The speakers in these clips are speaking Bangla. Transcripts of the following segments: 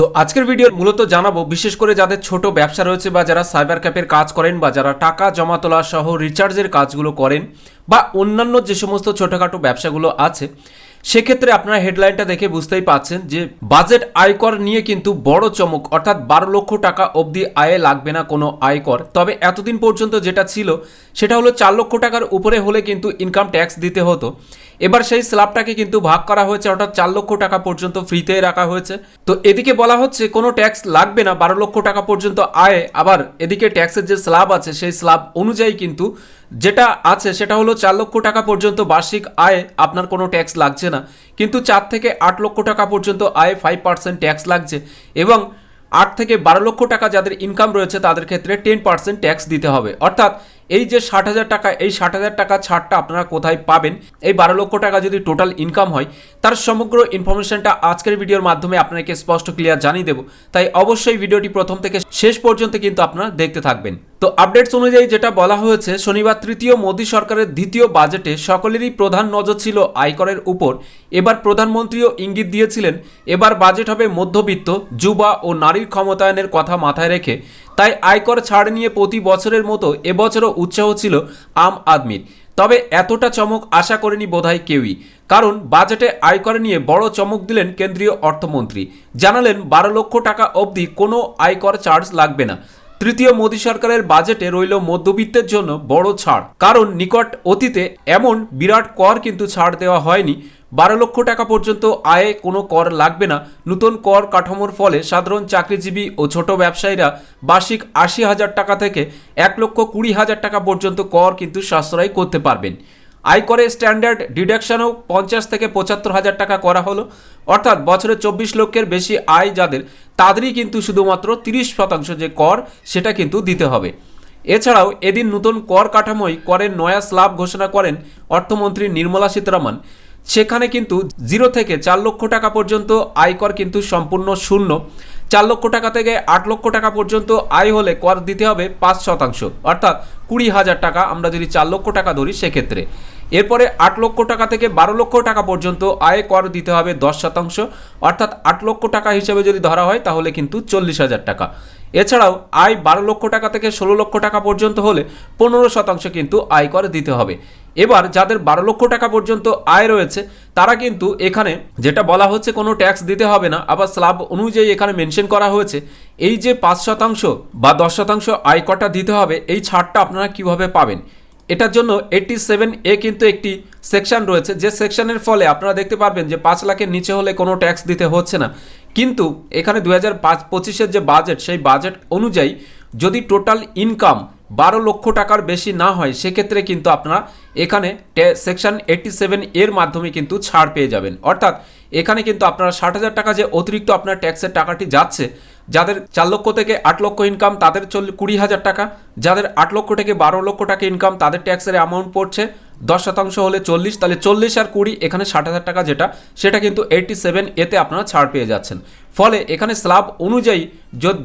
তো আজকের ভিডিও মূলত জানাব, বিশেষ করে যাদের ছোট ব্যবসা রয়েছে বা যারা সাইবার ক্যাফের কাজ করেন বা যারা টাকা জমা তোলা সহ রিচার্জের কাজগুলো করেন বা অন্যান্য যে সমস্ত ছোটোখাটো ব্যবসাগুলো আছে, সেক্ষেত্রে আপনারা হেডলাইনটা দেখে বুঝতেই পাচ্ছেন যে বাজেট আয়কর নিয়ে কিন্তু বড় চমক, অর্থাৎ বারো লক্ষ টাকা অবধি আয়ে লাগবে না কোনো আয়কর। তবে এতদিন পর্যন্ত যেটা ছিল, সেটা হলো চার লক্ষ টাকার উপরে হলে কিন্তু ইনকাম ট্যাক্স দিতে হতো। এবার সেই স্ল্যাবটাকে কিন্তু ভাগ করা হয়েছে, অর্থাৎ চার লক্ষ টাকা পর্যন্ত ফ্রিতে রাখা হয়েছে। তো এদিকে বলা হচ্ছে কোনো ট্যাক্স লাগবে না, বারো লক্ষ টাকা পর্যন্ত আয়। আবার এদিকে ট্যাক্সের যে স্ল্যাব আছে, সেই স্ল্যাব অনুযায়ী কিন্তু যেটা আছে সেটা হলো চার লক্ষ টাকা পর্যন্ত বার্ষিক আয়ে, আপনার কোনো ট্যাক্স লাগছে না। কিন্তু চার থেকে আট লক্ষ টাকা পর্যন্ত আয়ে ফাইভ পার্সেন্ট ট্যাক্স লাগছে এবং আট থেকে বারো লক্ষ টাকা যাদের ইনকাম রয়েছে তাদের ক্ষেত্রে টেন পার্সেন্ট ট্যাক্স দিতে হবে। অর্থাৎ এই যে ষাট হাজার টাকা, এই ষাট হাজার টাকা ছাড়টা আপনারা কোথায় পাবেন? এই বারো লক্ষ টাকা যদি টোটাল ইনকাম হয়, তার সমগ্র ইনফরমেশনটা আজকের ভিডিওর মাধ্যমে আপনাকে স্পষ্ট ক্লিয়ার জানিয়ে দেবো। তাই অবশ্যই ভিডিওটি প্রথম থেকে শেষ পর্যন্ত কিন্তু আপনারা দেখতে থাকবেন। তো আপডেটস অনুযায়ী যেটা বলা হয়েছে, শনিবার তৃতীয় মোদী সরকারের দ্বিতীয় বাজেটে সকলেরই প্রধান নজর ছিল আয়করের উপর। এবার প্রধানমন্ত্রীও ইঙ্গিত দিয়েছিলেন, এবার বাজেট হবে মধ্যবিত্ত, যুবা ও নারীর ক্ষমতায়নের কথা মাথায় রেখে। তাই আয়কর ছাড় নিয়ে প্রতি বছরের মতো এবছরও উৎসাহ ছিল আম আদমির। তবে এতটা চমক আশা করেনি বোধহয় কেউই। কারণ বাজেটে আয়কর নিয়ে বড় চমক দিলেন কেন্দ্রীয় অর্থমন্ত্রী। জানালেন, বারো লক্ষ টাকা অবধি কোনো আয়কর চার্জ লাগবে না। তৃতীয় মোদী সরকারের বাজেটে রইল মধ্যবিত্তের জন্য বড় ছাড়। কারণ নিকট অতীতে এমন বিরাট কর কিন্তু ছাড় দেওয়া হয়নি। বারো লক্ষ টাকা পর্যন্ত আয়ে কোনো কর লাগবে না। নতুন কর কাঠামোর ফলে সাধারণ চাকরিজীবী ও ছোট ব্যবসায়ীরা বার্ষিক আশি হাজার টাকা থেকে এক লক্ষ কুড়ি হাজার টাকা পর্যন্ত কর কিন্তু সাশ্রয় করতে পারবেন। আয়করে স্ট্যান্ডার্ড ডিডাকশনও পঞ্চাশ থেকে পঁচাত্তর হাজার টাকা করা হলো। অর্থাৎ বছরে চব্বিশ লক্ষের বেশি আয় যাদের, তাদেরই কিন্তু শুধুমাত্র তিরিশ শতাংশ যে কর, সেটা কিন্তু দিতে হবে। এছাড়াও এদিন নতুন কর কাঠামোয় করের নয়া স্ল্যাব ঘোষণা করেন অর্থমন্ত্রী নির্মলা সীতারামন। সেখানে কিন্তু জিরো থেকে চার লক্ষ টাকা পর্যন্ত আয়কর কিন্তু সম্পূর্ণ শূন্য। চার লক্ষ টাকা থেকে আট লক্ষ টাকা পর্যন্ত আয় হলে কর দিতে হবে পাঁচ শতাংশ। অর্থাৎ কুড়ি হাজার টাকা আমরা যদি চার লক্ষ টাকা ধরি, সেক্ষেত্রে এরপরে আট লক্ষ টাকা থেকে বারো লক্ষ টাকা পর্যন্ত আয় কর দিতে হবে দশ শতাংশ, অর্থাৎ আট লক্ষ টাকা হিসেবে যদি ধরা হয় তাহলে কিন্তু চল্লিশ হাজার টাকা। এছাড়াও আয় বারো লক্ষ টাকা থেকে ষোলো লক্ষ টাকা পর্যন্ত হলে পনেরো শতাংশ কিন্তু আয়কর দিতে হবে। এবার যাদের বারো লক্ষ টাকা পর্যন্ত আয় রয়েছে, তারা কিন্তু এখানে যেটা বলা হচ্ছে কোনো ট্যাক্স দিতে হবে না, আবার স্ল্যাব অনুযায়ী এখানে মেনশন করা হয়েছে। এই যে পাঁচ শতাংশ বা দশ শতাংশ আয় আয়করটা দিতে হবে, এই ছাড়টা আপনারা কীভাবে পাবেন? এটার জন্য এইটটি সেভেন এ কিন্তু একটি সেকশন রয়েছে। যে সেকশনের ফলে আপনারা দেখতে পারবেন যে পাঁচ লাখের নিচে হলে কোনো ট্যাক্স দিতে হচ্ছে না। কিন্তু এখানে দু হাজার যে বাজেট সেই বাজেট অনুযায়ী যদি টোটাল ইনকাম বারো লক্ষ টাকার বেশি না হয়, সেক্ষেত্রে কিন্তু আপনারা এখানে সেকশন এইটটি সেভেন এর মাধ্যমে কিন্তু ছাড় পেয়ে যাবেন। অর্থাৎ এখানে কিন্তু আপনারা ষাট হাজার টাকা যে অতিরিক্ত আপনার ট্যাক্সের টাকাটি যাচ্ছে, যাদের চার লক্ষ থেকে আট লক্ষ ইনকাম তাদের চল্লিশ কুড়ি হাজার টাকা, যাদের আট লক্ষ থেকে বারো লক্ষ টাকা ইনকাম তাদের ট্যাক্সের অ্যামাউন্ট পড়ছে দশ শতাংশ হলে চল্লিশ, তাহলে চল্লিশ আর কুড়ি, এখানে ষাট হাজার টাকা যেটা, সেটা কিন্তু এইটটি সেভেন এতে আপনারা ছাড় পেয়ে যাচ্ছেন। ফলে এখানে স্ল্যাব অনুযায়ী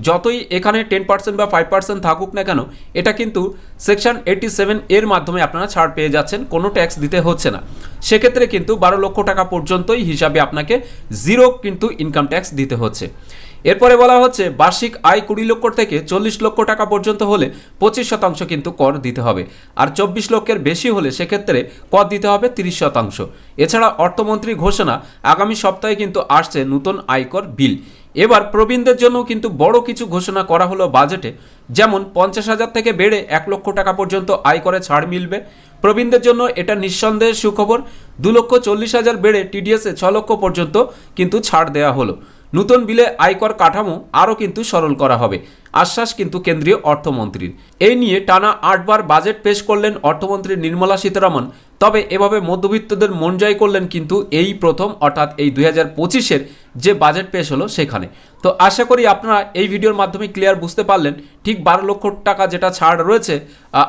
যতই এখানে টেন পার্সেন্ট বা ফাইভ পার্সেন্ট থাকুক না কেন, এটা কিন্তু সেকশন এইটি সেভেন এর মাধ্যমে আপনারা ছাড় পেয়ে যাচ্ছেন, কোনো ট্যাক্স দিতে হচ্ছে না। সেক্ষেত্রে কিন্তু বারো লক্ষ টাকা পর্যন্তই হিসাবে আপনাকে জিরো কিন্তু ইনকাম ট্যাক্স দিতে হচ্ছে। এরপরে বলা হচ্ছে, বার্ষিক আয় কুড়ি লক্ষ থেকে চল্লিশ লক্ষ টাকা পর্যন্ত হলে পঁচিশ শতাংশ কিন্তু কর দিতে হবে। আর চব্বিশ লক্ষের বেশি হলে সেক্ষেত্রে কর দিতে হবে তিরিশ শতাংশ। এছাড়া অর্থমন্ত্রী ঘোষণা, আগামী সপ্তাহে কিন্তু আসছে নতুন আয়কর বিল। এবার প্রবীণদের জন্য কিন্তু বড় কিছু ঘোষণা করা হলো বাজেটে। যেমন, পঞ্চাশ হাজার থেকে বেড়ে এক লক্ষ টাকা পর্যন্ত আয় করে ছাড় মিলবে। প্রবীণদের জন্য এটা নিঃসন্দেহে সুখবর। দু লক্ষ চল্লিশ হাজার বেড়ে টিডিএসে ছ লক্ষ পর্যন্ত কিন্তু ছাড় দেওয়া হলো। নতুন বিলে আয়কর কাঠামো আরও কিন্তু সরল করা হবে। আশ্বাস কিন্তু কেন্দ্রীয় অর্থমন্ত্রীর। এই নিয়ে টানা আটবার বাজেট পেশ করলেন অর্থমন্ত্রী নির্মলা সীতারামন। তবে এভাবে মধ্যবিত্তদের মন জয় করলেন কিন্তু এই প্রথম, অর্থাৎ এই দুই হাজার পঁচিশের যে বাজেট পেশ হলো সেখানে। তো আশা করি আপনারা এই ভিডিওর মাধ্যমে ক্লিয়ার বুঝতে পারলেন ঠিক বারো লক্ষ টাকা যেটা ছাড় রয়েছে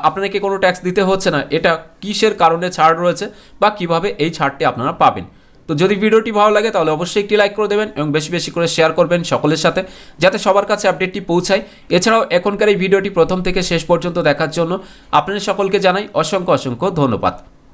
আপনাকে কোনো ট্যাক্স দিতে হচ্ছে না, এটা কিসের কারণে ছাড় রয়েছে বা কীভাবে এই ছাড়টি আপনারা পাবেন। তো যদি ভিডিওটি ভালো লাগে, তাহলে অবশ্যই একটি লাইক করে দেবেন এবং বেশি বেশি করে শেয়ার করবেন সকলের সাথে, যাতে সবার কাছে আপডেটটি পৌঁছায়। এছাড়াও এখনকার এই ভিডিওটি প্রথম থেকে শেষ পর্যন্ত দেখার জন্য আপনাদের সকলকে জানাই অসংখ্য অসংখ্য ধন্যবাদ।